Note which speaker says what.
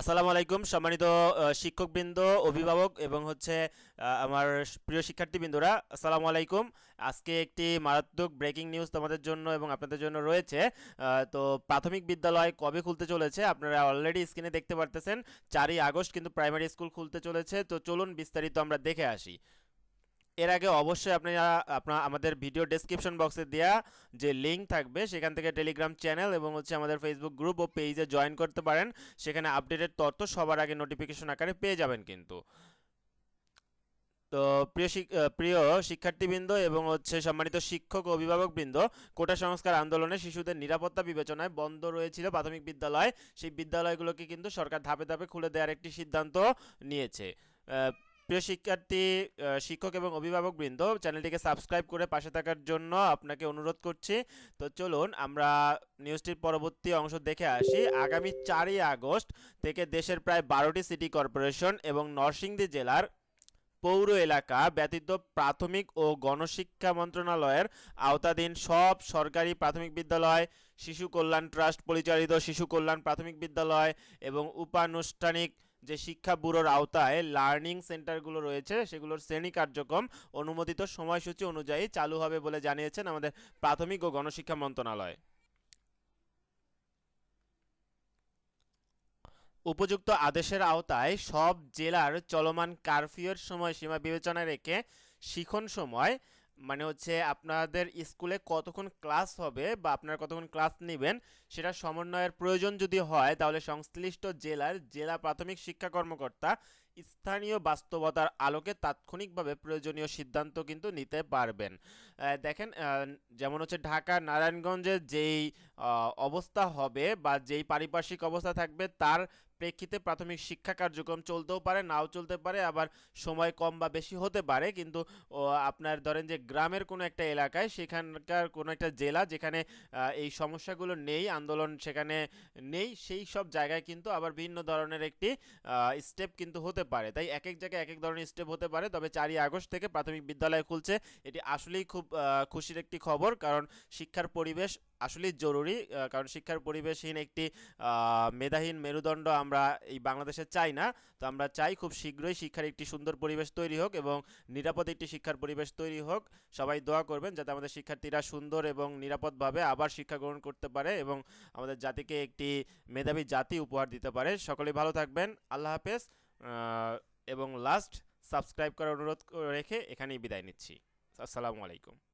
Speaker 1: আসসালামু আলাইকুম সম্মানিত শিক্ষকবৃন্দ, অভিভাবক এবং হচ্ছে আমার প্রিয় শিক্ষার্থীবৃন্দরা, আসসালামু আলাইকুম। আজকে একটি মারাত্মক ব্রেকিং নিউজ তোমাদের জন্য এবং আপনাদের জন্য রয়েছে। তো প্রাথমিক বিদ্যালয় কবে খুলতে চলেছে আপনারা অলরেডি স্ক্রিনে দেখতে পারতেছেন। চারই আগস্ট কিন্তু প্রাইমারি স্কুল খুলতে চলেছে। তো চলুন বিস্তারিত আমরা দেখে আসি। এর আগে অবশ্যই আপনারা আপনার আমাদের ভিডিও ডেসক্রিপশন বক্সে দেওয়া যে লিঙ্ক থাকবে, সেখান থেকে টেলিগ্রাম চ্যানেল এবং হচ্ছে আমাদের ফেসবুক গ্রুপ ও পেজে জয়েন করতে পারেন। সেখানে আপডেটের তথ্য সবার আগে নোটিফিকেশন আকারে পেয়ে যাবেন কিন্তু। তো প্রিয় প্রিয় শিক্ষার্থীবৃন্দ এবং হচ্ছে সম্মানিত শিক্ষক ও অভিভাবকবৃন্দ, কোটা সংস্কার আন্দোলনে শিশুদের নিরাপত্তা বিবেচনায় বন্ধ রয়েছিল প্রাথমিক বিদ্যালয়। সেই বিদ্যালয়গুলোকে কিন্তু সরকার ধাপে ধাপে খুলে দেওয়ার একটি সিদ্ধান্ত নিয়েছে। প্রিয় শিক্ষার্থী শিক্ষক এবং অভিভাবকবৃন্দ, চ্যানেলটিকে সাবস্ক্রাইব করে পাশে থাকার জন্য আপনাকে অনুরোধ করছি। তো চলুন আমরা নিউজটির পরবর্তী অংশ দেখে আসি। আগামী চারই আগস্ট থেকে দেশের প্রায় বারোটি সিটি কর্পোরেশন এবং নরসিংদী জেলার পৌর এলাকা ব্যতীত প্রাথমিক ও গণশিক্ষা মন্ত্রণালয়ের আওতাধীন সব সরকারি প্রাথমিক বিদ্যালয়, শিশু কল্যাণ ট্রাস্ট পরিচালিত শিশু কল্যাণ প্রাথমিক বিদ্যালয় এবং উপানুষ্ঠানিক যে শিক্ষা ব্যুরোর আওতায় লার্নিং সেন্টারগুলো রয়েছে, সেগুলোর শ্রেণি কার্যক্রম অনুমোদিত সময়সূচি অনুযায়ী চালু হবে বলে জানিয়েছেন আমাদের প্রাথমিক ও গণশিক্ষা মন্ত্রণালয়। উপযুক্ত আদেশের আওতায় সব জেলার চলমান কারফিউর সময়সীমা বিবেচনায় রেখে শিখন সময় মানে হচ্ছে আপনাদের স্কুলে কতক্ষণ ক্লাস হবে বা আপনারা কতক্ষণ ক্লাস নেবেন, সেটা সমন্বয়ের প্রয়োজন যদি হয়, তাহলে সংশ্লিষ্ট জেলার জেলা প্রাথমিক শিক্ষা কর্মকর্তা স্থানীয় বাস্তবতার আলোকে তাৎক্ষণিকভাবে প্রয়োজনীয় সিদ্ধান্ত কিন্তু নিতে পারবেন। দেখেন যেমন হচ্ছে ঢাকা নারায়ণগঞ্জের যেই অবস্থা হবে বা যেই পারিপার্শ্বিক অবস্থা থাকবে, তার প্রেক্ষিতে প্রাথমিক শিক্ষা কার্যক্রম চলতেও পারে, নাও চলতে পারে, আবার সময় কম বা বেশি হতে পারে। কিন্তু আপনার ধরেন যে গ্রামের কোনো একটা এলাকায়, সেখানকার কোনো একটা জেলা যেখানে এই সমস্যাগুলো নেই, আন্দোলন সেখানে নেই, সেই সব জায়গায় কিন্তু আবার ভিন্ন ধরনের একটি স্টেপ কিন্তু হতে পারে। তাই এক এক জায়গায় এক এক ধরনের স্টেপ হতে পারে, তবে চারই আগস্ট থেকে প্রাথমিক বিদ্যালয় খুলছে। এটি আসলেই খুব খুশির একটি খবর, কারণ শিক্ষার পরিবেশ আসলেই জরুরি কারণ শিক্ষার পরিবেশহীন একটি মেধাহীন মেরুদণ্ড আমরা এই বাংলাদেশে চাই না। তো আমরা চাই খুব শীঘ্রই শিক্ষার একটি সুন্দর পরিবেশ তৈরি হোক এবং নিরাপদ একটি শিক্ষার পরিবেশ তৈরি হোক। সবাই দোয়া করবেন যাতে আমাদের শিক্ষার্থীরা সুন্দর এবং নিরাপদভাবে আবার শিক্ষা গ্রহণ করতে পারে এবং আমাদের জাতিকে একটি মেধাবী জাতি উপহার দিতে পারে। সকলেই ভালো থাকবেন। আল্লাহ হাফেজ। এবং লাস্ট সাবস্ক্রাইব করার অনুরোধ রেখে এখানেই বিদায় নিচ্ছি। আসসালামু আলাইকুম।